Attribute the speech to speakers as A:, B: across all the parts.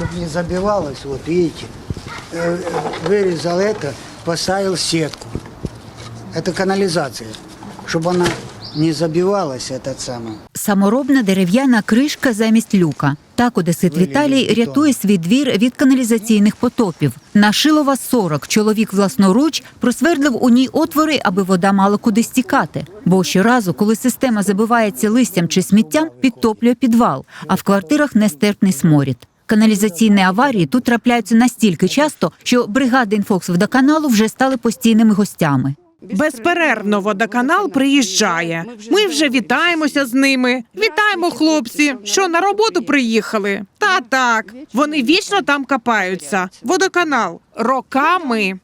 A: чтобы не забивалось, вот видите, э, э, вырезал это, поставил сетку. Это канализация, чтобы она не забивалась, этот самый.
B: Саморобна дерев'яна кришка замість люка. Так одесит Віталій рятує свій двір від каналізаційних потопів. На Шилова 40 чоловік власноруч просвердлив у ній отвори, аби вода мала куди стікати. Бо щоразу, коли система забивається листям чи сміттям, підтоплює підвал, а в квартирах нестерпний сморід. Каналізаційні аварії тут трапляються настільки часто, що бригади інфоксводоканалу вже стали постійними гостями.
C: Безперервно водоканал приїжджає. Ми вже вітаємося з ними. Вітаємо, хлопці, що на роботу приїхали. Та так, вони вічно там копаються. Водоканал роками.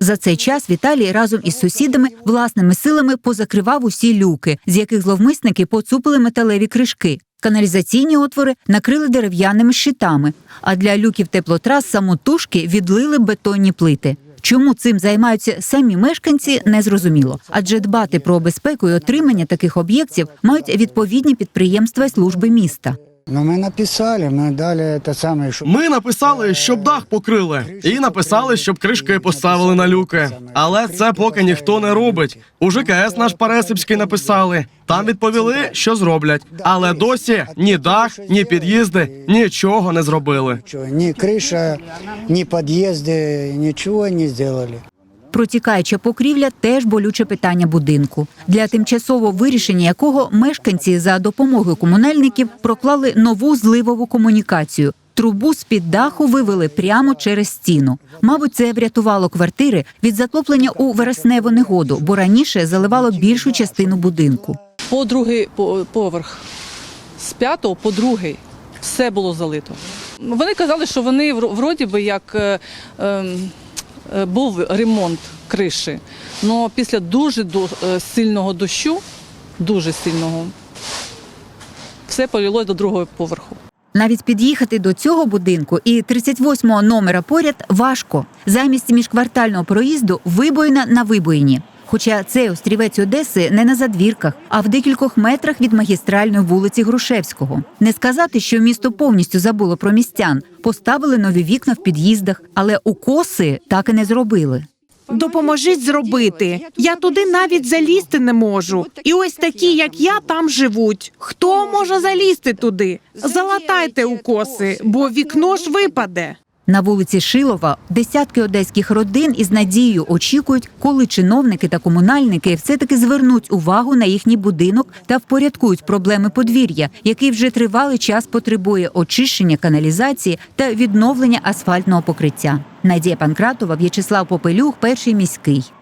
B: За цей час Віталій разом із сусідами власними силами позакривав усі люки, з яких зловмисники поцупили металеві кришки. Каналізаційні отвори накрили дерев'яними щитами, а для люків теплотрас самотужки відлили бетонні плити. Чому цим займаються самі мешканці, не зрозуміло. Адже дбати про безпеку і отримання таких об'єктів мають відповідні підприємства і служби міста.
A: Но мы написали, мы дали это самое, чтобы...
D: Ми написали, щоб дах покрили, і написали, щоб кришки поставили на люки. Але це поки ніхто не робить. У ЖКС наш Пересипський написали. Там відповіли, що зроблять. Але досі ні дах, ні під'їзди нічого не зробили.
A: Чего, Ни крыша, ни подъезды, ничего не сделали.
B: Протікаюча покрівля теж болюче питання будинку, для тимчасового вирішення якого мешканці за допомогою комунальників проклали нову зливову комунікацію. Трубу з під даху вивели прямо через стіну. Мабуть, це врятувало квартири від затоплення у вересневу негоду, бо раніше заливало більшу частину будинку.
E: по другий по- поверх. З п'ятого по другий все було залито. Вони казали, що вони вро- вроді би як е, е, був ремонт криші. але після дуже е, сильного дощу, дуже сильного, все полілося до другого поверху.
B: Навіть під'їхати до цього будинку і 38-го номера поряд важко. Замість міжквартального проїзду вибоїна на вибоїні. Хоча цей острівець Одеси не на задвірках, а в декількох метрах від магістральної вулиці Грушевського. Не сказати, що місто повністю забуло про містян, поставили нові вікна в під'їздах, але укоси так і не зробили.
C: Допоможіть зробити. Я туди навіть залізти не можу. І ось такі, як я, там живуть. Хто може залізти туди? Залатайте укоси, бо вікно ж випаде.
B: На вулиці Шилова десятки одеських родин із надією очікують, коли чиновники та комунальники все-таки звернуть увагу на їхній будинок та впорядкують проблеми подвір'я, який вже тривалий час потребує очищення каналізації та відновлення асфальтного покриття. Надія Панкратова, В'ячеслав Попелюх, перший міський.